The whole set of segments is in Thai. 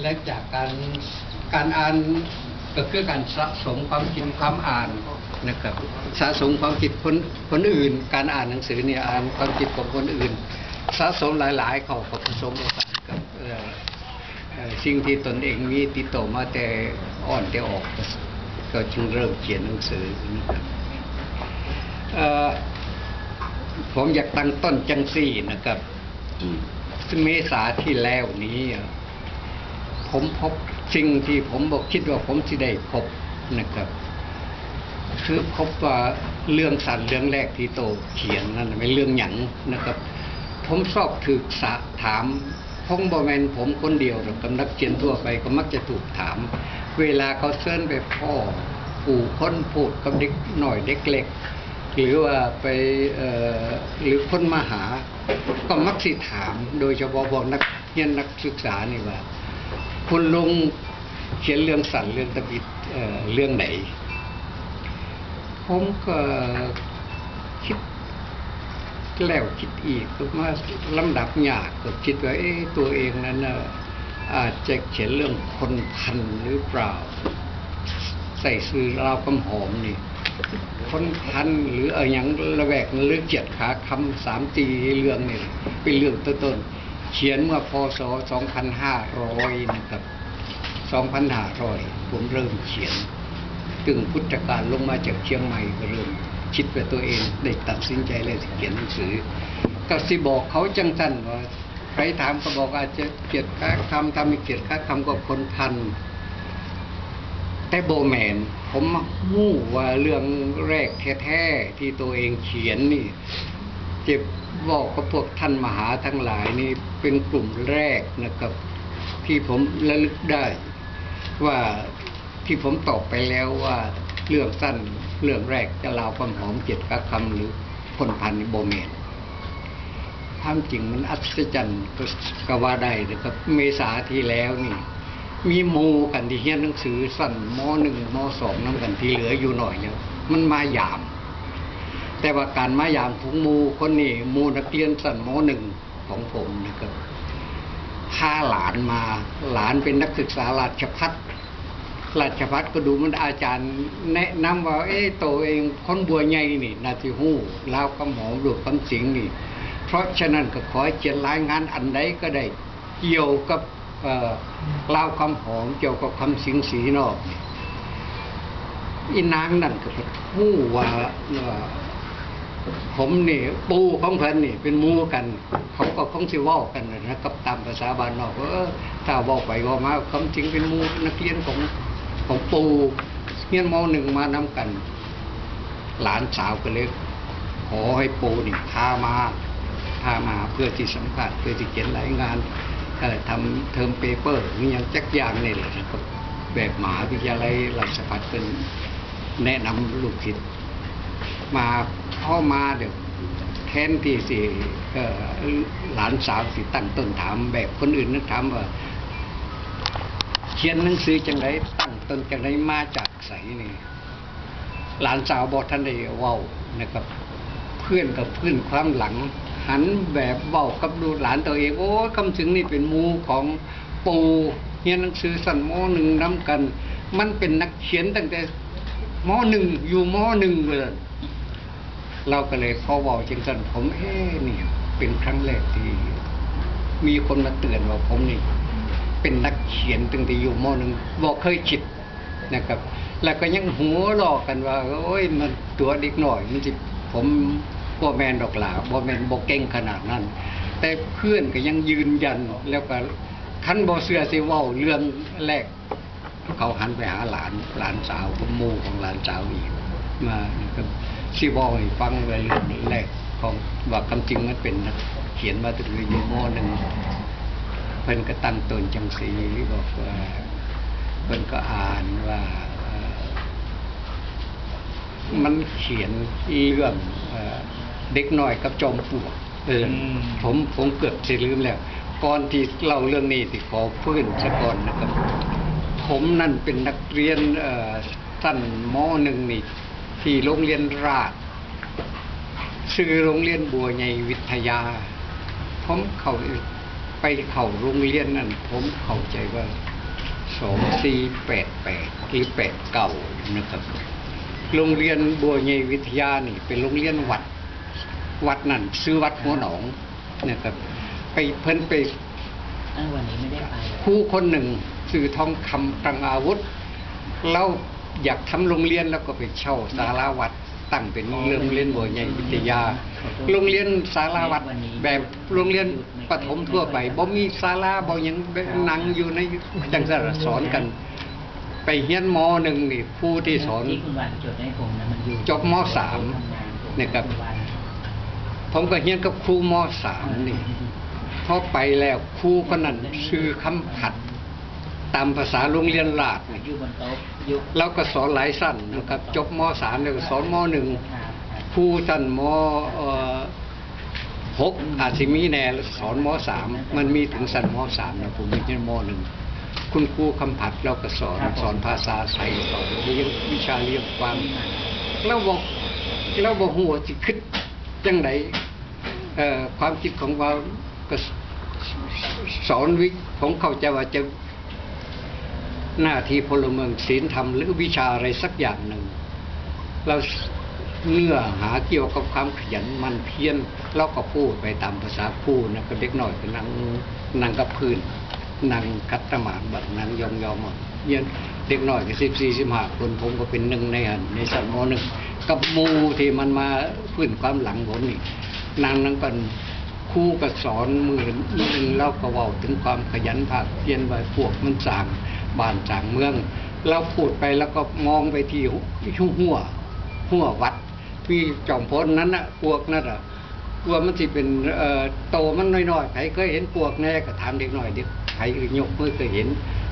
และจากการการอ่านก็คือการสะสมความคิดความอ่านนะครับ สะสมความคิดคนคนอื่น การอ่านหนังสือเนี่ยอ่านความคิดของคนอื่น สะสมหลาย ๆ เขาก็ผสมผสานกับเอ่อเอ่อสิ่งที่ตนเองมีติดต่อมาแต่อ่อนแต่ออก ก็จึงเริ่มเขียนหนังสือนะครับเอ่อผมอยากตั้งต้นจังสี่นะครับเมษาที่แล้วนี้อะ ผมพบสิ่งที่ผมบอกคิดว่าผมที่ได้พบนะครับคือพบว่าเรื่องสันเรื่องแรกที่โตเขียนนั่นเป็นเรื่องหยังนะครับ ผมชอบถือสะถามพงบอแมนผมคนเดียวหรอกกับนักเขียนทั่วไปก็มักจะถูกถาม เวลาเขาเชิญไปพ่อปู่คนพูดกับเด็กหน่อยเด็กเล็ก หรือว่าไปหรือคนมาหา ก็มักสิถาม โดยเฉพาะพวกนักเรียนนักศึกษานี่ว่า คุณลุงเขียนเรื่องสันเรื่องตะบิดเเรื่องไหน ผมก็คิดแล้วคิดอีกมาลำดับยากก็คิดว่าเอ๊ตัวเองนั้นอาจจะเขียนเรื่องคนพันหรือเปล่า ใส่ซื้อราวกำหอมนี่ คนพันหรือเอออย่างระแวกหรือเกียรติขาคำสามตีเรื่องนี่เป็นเรื่องต้นๆ เขียนเมื่อพศ 2500 นะครับ 2,500 ผมเริ่มเขียน ตึงพุทธกาลลงมาจากเชียงใหม่ก็เริ่มคิดไปตัวเองได้ตัดสินใจเลยเขียนหนังสือ ก็สิบอกเขาจังสั้นว่าใครถามก็บอกอาจจะเกียรติค้าคำทำให้เกียรติค้าคำก็คนพัน แต่โบแมนผมมู้ว่าเรื่องแรกแท้ๆที่ตัวเองเขียนนี่ เจ็บบอกกับพวกท่านมหาทั้งหลายนี่เป็นกลุ่มแรกนะครับ ที่ผมระลึกได้ ว่าที่ผมตอบไปแล้วว่าเรื่องสั้นเรื่องแรกจะลาวความหอมเจ็ดกะคำหรือคนพันโบแมนความจริงมันอัศจรรย์ก็ว่าได้นะครับ เมษาที่แล้วนี่ มีหมูกันที่เรียนหนังสือสั้นมหนึ่งมสองน้ำกันที่เหลืออยู่หน่อยแล้วมันมายาม แต่ว่าการมายามของมูคนนี้มูนักเรียนสั้นมหนึ่งของผมนะครับพาหลานมา หลานเป็นนักศึกษาราชพัฒราชพัฒก็ดูมันอาจารย์ แนะนำว่า เอ้ตัวเองคนบัวใหญ่นี่ นาทีหู้ลาวคำหอมดูคำสิงนี่ เพราะฉะนั้นก็ขอให้เขียนรายงานอันใดก็ได้เกี่ยวกับเอ่อลาวคำหอมเกี่ยวกับคำสิงสีนอกนี่อีนางนั่นก็หู้ว่า ผมนี่ปูของเพิ่นนี่ เป็นมูกัน เขาก็คงสิเว้ากันนะกับตามภาษาบ้านนอกว่าเออถ้าเว้าไปเว้ามาคำจริงเป็นมูนักเรียนของของปูเรียนมหนึ่งมานำกัน หลานสาวก็เลยขอให้ปูนี่พามาพามาเพื่อที่สัมภาษณ์เพื่อที่เขียนรายงานเออทำเทอมเปเปอร์นี่ยังจักอย่างนี่แหละครับแบบมหาวิทยาลัยราชภัฏเป็นแนะนำลูกศิษย์มา พ่อมาเดี๋ยวแทนที่สิหลานสาวสิตั้งต้นถามแบบคนอื่นนึกถามว่าเขียนหนังสือจังไรตั้งต้นจังไรมาจากใสนี่หลานสาวบอกท่านได้เว้านะครับ เพื่อนกับเพื่อนความหลัง หันแบบเว้ากับดูหลานตัวเองโอ้คำถึงนี่เป็นมูของปูเรียนหนังสือสั้นมอหนึ่งน้ำกัน มันเป็นนักเขียนตั้งแต่มอหนึ่งอยู่มอหนึ่งเลย เราก็เลยพอเว้าจังสันผมเอ๊ะนี่เป็นครั้งแรกที่มีคนมาเตือนว่าผมนี่ เป็นนักเขียนตั้งแต่อยู่มหนึ่งบอกเคยคิดนะครับ แล้วก็ยังหัวหลอกกันว่า โอ้ยมันตัวเด็กหน่อยมันจิผมบ่แมนดอกหลาบ่แมนบ่เก่งขนาดนั้น แต่เพื่อนก็ยังยืนยันแล้วก็คันบ่เชื่อสิเว้าเรื่องแรกเขาหันไปหาหลานหลานสาวของหมู่ของหลานสาวอีกมานะครับ สิเว้าให้ฟังไว้เรื่องแรกของว่าคำจริงมันเป็นนักเขียนมาตั้งแต่อยู่มหนึ่งเพิ่นก็ตั้งตนจังสีบอกว่าเพิ่นก็อ่านว่าเอ่อมันเขียนเรื่องเอ่อเด็กน้อยกับจอมปลวกเอออมผมผมเกือบจะลืมแล้วก่อนที่เล่าเรื่องนี้ที่ขอฟื้นซะก่อนนะครับ ผมนั่นเป็นนักเรียนเอ่อสั้นมหนึ่งนี่ ที่โรงเรียนราชชื่อโรงเรียนบัวใหญ่วิทยา ผมเขาไปเข้าโรงเรียนนั่น ผมเข้าใจว่าสองสี่แปดแปดหรือแปดเก่านะครับ โรงเรียนบัวใหญ่วิทยานี่ เป็นโรงเรียนวัด วัดนั่นซื้อวัดหัวหนองนะครับ ไปเพิ่นไปอ้าววันนี้ไม่ได้ไปครูคนหนึ่งสื่อทองคำตรังอาวุธเรา อยากทำโรงเรียนแล้วก็ไปเช่าศาลาวัดตั้งเป็นโรงเรียนบัวใหญ่วิทยา โรงเรียนศาลาวัดแบบโรงเรียนประถมทั่วไปบ่มีศาลาบ่หยังนั่งอยู่ในจังซั่นล่ะสอนกัน ไปเฮียนมหนึ่งนี่ผู้ที่สอนที่คุณวันจดให้ผมนะมันอยู่จบมสามนะครับ ผมก็เฮียนกับครูมสามนี่พอไปแล้วครูคนนั้นชื่อคำผัด ตามภาษาโรงเรียนลาดนี่อยู่บนโต๊ะยุคแล้วก็สอนหลายสั้นนะครับ จบมสามแล้วก็สอนมหนึ่งครับครูสั้นมเอ่อหกอาจจะมีแน่สอนมสามมันมีถึงสั้นมสามนะผมมีแค่มหนึ่งคุณครูคำผัดเราก็สอนสอนภาษาไทยสอนเรียนวิชาเรียงความเราบอกเราบอกหัวจิคิดจังไดเอ่อความคิดของเราก็สอนวิผมเข้าใจว่าจะ หน้าที่พลเมืองศีลธรรมหรือวิชาอะไรสักอย่างหนึ่ง เราเนื้อหาเกี่ยวกับความขยันมันเพี้ยรเราก็พูดไปตามภาษาพูดนะก็เด็กหน่อยก็นั่งนั่งกับพื้นนั่งคัดตมานแบบนั่งยองยองเย็นเด็กหน่อยก็สิบสี่สิบห้าคนผมก็เป็นหนึ่งในอันในสันมหนึ่งกับมูที่มันมาพื้นความหลังผมนี่นั่งนั่งกันคู่ก็สอนมือมือหนึ่งเราก็เว้าถึงความขยันภาคเพียรไว้พวกมันสร้าง บ้านสางเมือง เราพูดไปแล้วก็มองไปที่หัวหัววัดพี่จอมพลนั้นน่ะพวกนั่นอะกลัวมันสิเป็นเอ่อโตมันน้อยๆใครเคยเห็นพวกแน่ก็ถามเด็กน้อยเด็กใครยกมือเคยเห็น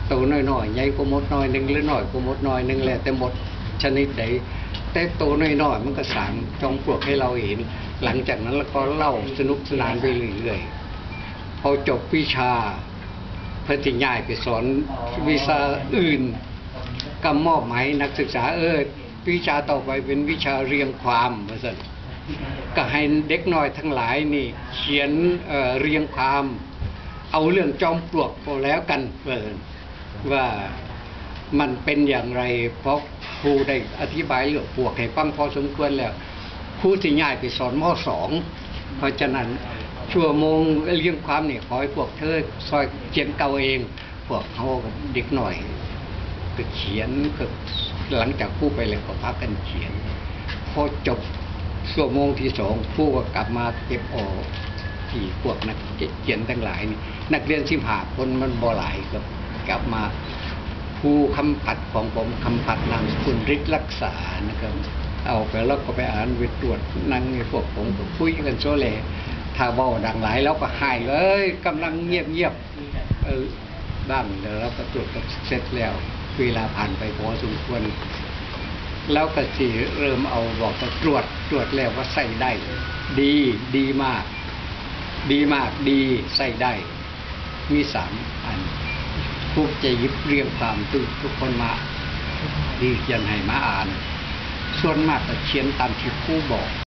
โตน้อยๆใหญ่กว่ามดน้อยหนึ่งหรือน้อยกว่ามดน้อยหนึ่งแหละแต่หมดชนิดใดแต่โตน้อยๆมันก็สางจองพวกให้เราเห็น หลังจากนั้นแล้วก็เล่าสนุกสนานไปเรื่อยๆพอจบวิชา เพื่อที่ย้ายไปสอนวิชาอื่นก็มอบหมายนักศึกษาเออวิชาต่อไปเป็นวิชาเรียงความว่าซั่นก็ให้เด็กน้อยทั้งหลายนี่ เขียนเเรียงความ เอาเรื่องจอมปลวกพอแล้วกันเปินว่ามันเป็นอย่างไร เพราะครูได้อธิบายเรื่องปลวกให้ฟังพอสมควรแล้วครูที่ย้ายไปสอนมสองเพราะฉะนั้น ชั่วโมงเรียงความนี่ขอให้พวกเธอซอยเขียนเก่าเอง พวกเขาเด็กหน่อย ก็เขียนก็หลังจากผู้ไปแล้วก็พักกันเขียนพอจบชั่วโมงที่สองผู้ก็กลับมาเก็บออกที่พวกนักเขียนทั้งหลายนี่นักเรียนสิบหาคนมันบ่หลายก็กลับมาผู้คำปัดของผมคำปัดนามสกุลฤทธิ์รักษานะครับเอาไปแล้วก็ไปอ่านวิตรวจนั่งในพวกผมก็คุยกันโซเล ถ้าเบาดังหลายแล้วก็หายเลยกำลังเงียบเงียบๆเออด้านแล้วเราก็ตรวจเสร็จแล้วเวลาผ่านไปพอสมควร แล้วก็สีเริ่มเอาบอกว่าตรวจตรวจแล้วว่าใส่ได้ ดีดีมาก ดีมากดีใส่ได้ มีสามอันพวกจะยิบเรียงความตุกทุกคนมา ดีเขียนให้มาอ่าน ส่วนมากก็เขียนตามที่ครูบอก